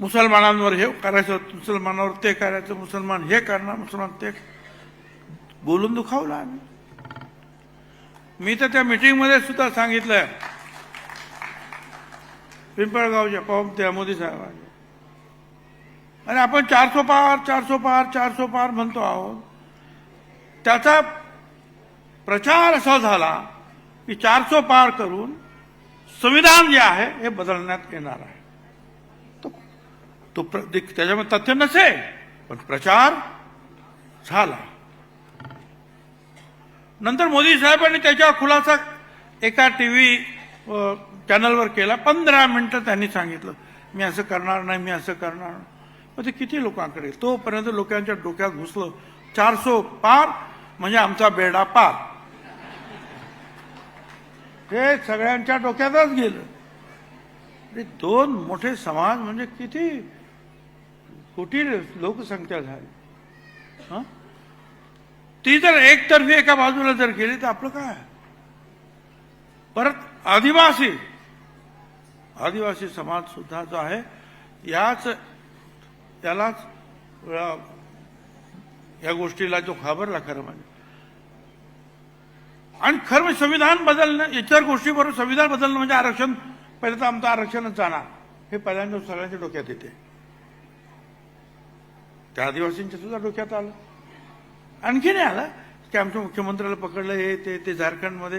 मुसलमानांवर हे करायचं मुसलमानावर ते करायचं मुसलमान हे करणार मुसलमान ते बोलून दुखावलं आम्ही. मी तर त्या मिटिंगमध्ये सुद्धा सांगितलं पिंपळगावच्या पाहून त्या मोदी साहेबांनी आणि आपण चारसो पार चारसो पार चारसो पार म्हणतो आहोत. त्याचा प्रचार असा झाला की चारसो पार करून संविधान जे आहे हे बदलण्यात येणार आहे. तो प्र- त्याच्यामध्ये तथ्य नसे पण प्रचार झाला. नंतर मोदी साहेबांनी त्याच्यावर खुलासा एका टीव्ही चॅनलवर केला. पंधरा मिनिटं त्यांनी सांगितलं मी असं करणार नाही मी असं करणार मग ते किती लोकांकडे? तोपर्यंत लोकांच्या डोक्यात घुसलं. चारसो पार म्हणजे आमचा बेडा पार. हे सगळ्यांच्या डोक्यातच गेलं. दोन मोठे समाज म्हणजे किती कोटी लोकसंख्या झाली. हं? ती जर एकतर्फी एका बाजूला जर गेली तर आपलं काय? परत आदिवासी आदिवासी समाज सुद्धा जो आहे याच यालाच या गोष्टीला जो घाबरला खरं म्हणजे. आणि खरं म्हणजे संविधान बदलणं इतर गोष्टीबरोबर संविधान बदलणं म्हणजे आरक्षण पहिलं तर आमचं आरक्षणच जाणार. हे पहिल्यांदा सगळ्यांच्या डोक्यात येते. त्या आदिवासींच्या सुद्धा डोक्यात आलं. आणखी नाही आलं की आमच्या मुख्यमंत्र्याला पकडलं हे ते ते झारखंडमध्ये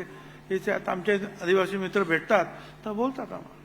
हे ते आता आमचे आदिवासी मित्र भेटतात तर बोलतात आम्हाला.